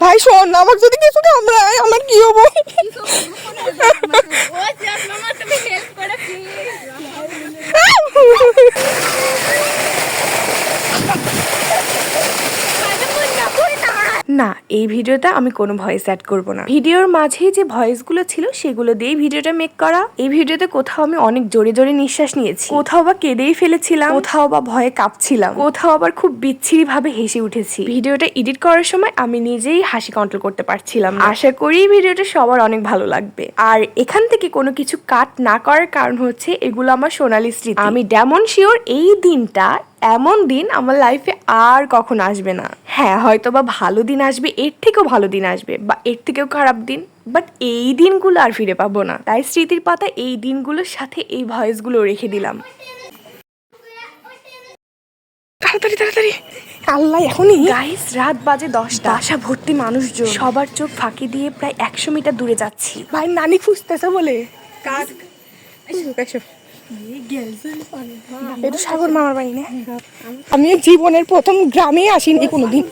ভাই শোন আমার যদি কিছু কামড়ায় আমার কি হব? না, এই ভিডিওটা আমি কোনো ভয়েস অ্যাড করব না। ভিডিওর মাঝেই যে ভয়েসগুলো ছিল, সেগুলো দিয়েই ভিডিওটা মেক করা। এই ভিডিওতে কোথাও আমি অনেক জোরে জোরে নিঃশ্বাস নিয়েছি। কোথাও বা কেঁদেই ফেলেছিলাম। কোথাও বা ভয়ে কাঁপছিলাম। কোথাও আবার খুব বিচ্ছিরি ভাবে হেসে উঠেছি। ভিডিওটা এডিট করার সময় আমি নিজেই হাসি কন্ট্রোল করতে পারছিলাম আশা করি ভিডিওটা সবার অনেক ভালো লাগবে। আর এখান থেকে কোনো কিছু কাট না করার কারণ হচ্ছে, এগুলো আমার সোনালি স্মৃতি। আমি ডেমন শিওর এই দিনটা, এমন দিন আমার লাইফে আর কখন আসবে না। হ্যাঁ হয়তো বা ভালো দিন আসবে এর থেকেও ভালো দিন আসবে বা এর থেকেও খারাপ দিন বাট এই দিনগুলো আর ফিরে পাবো না। তাই স্মৃতির পাতা এই দিনগুলোর সাথে এই ভয়েসগুলো রেখে দিলাম। তাড়াতাড়ি তাড়াতাড়ি। আল্লাহ এখনই। গাইস রাত বাজে দশটা। আশা ভর্তি মানুষজন। সবার চোখ ফাঁকি দিয়ে প্রায় একশো মিটার দূরে যাচ্ছি। ভাই নানি খুঁজতেছে বলে। কাজ এটা সাগর মামার বাড়ি না? আমি জীবনের প্রথম গ্রামে আসিনি কোনোদিন।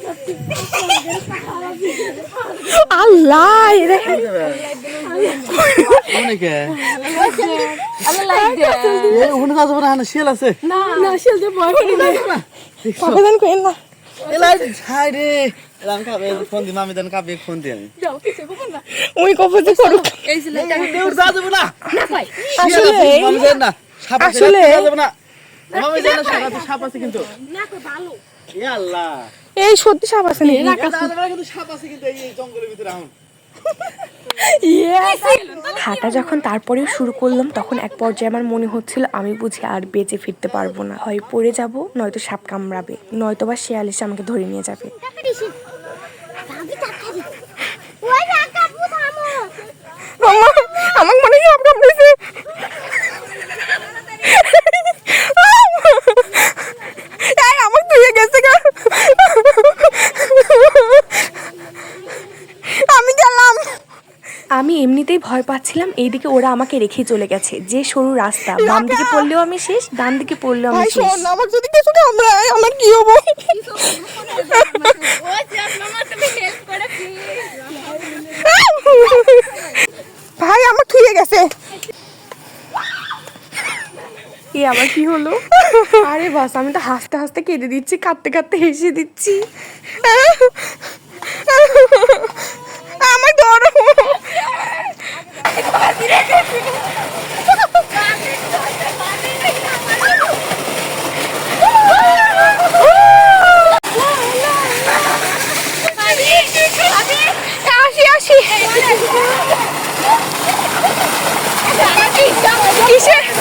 আল্লাহ না। আসলে এই সত্যি সাপ আছে নাকি যাওয়া যাবে না কিন্তু সাপ আছে কিন্তু এই এই জঙ্গলের ভিতরে এখন হাঁটা যখন তারপরেও শুরু করলাম তখন এক পর্যায়ে আমার মনে হচ্ছিল আমি বুঝি আর বেঁচে ফিরতে পারব না। হয় পড়ে যাব নয়তো সাপ কামড়াবে। নয়তো বা শেয়াল এসে আমাকে ধরে নিয়ে যাবে মামা আমার মনে হয় সাপ কামড়েছে এই আমার ধুয়ে গেছে গা আমি গেলাম আমি এমনিতেই ভয় পাচ্ছিলাম এইদিকে ওরা আমাকে রেখে চলে গেছে। যে সরু রাস্তা বাম দিকে পড়লেও আমি শেষ ডান দিকে পড়লেও আমি শেষ। আমার যদি কিছু কামড়ায় আমার কি হব? ভাই আমার থুয়ে গেছে। এ আবার কি হলো? আরে বাস আমি তো হাসতে হাসতে কেঁদে দিচ্ছি কাঁদতে কাঁদতে হেসে দিচ্ছি। 你是。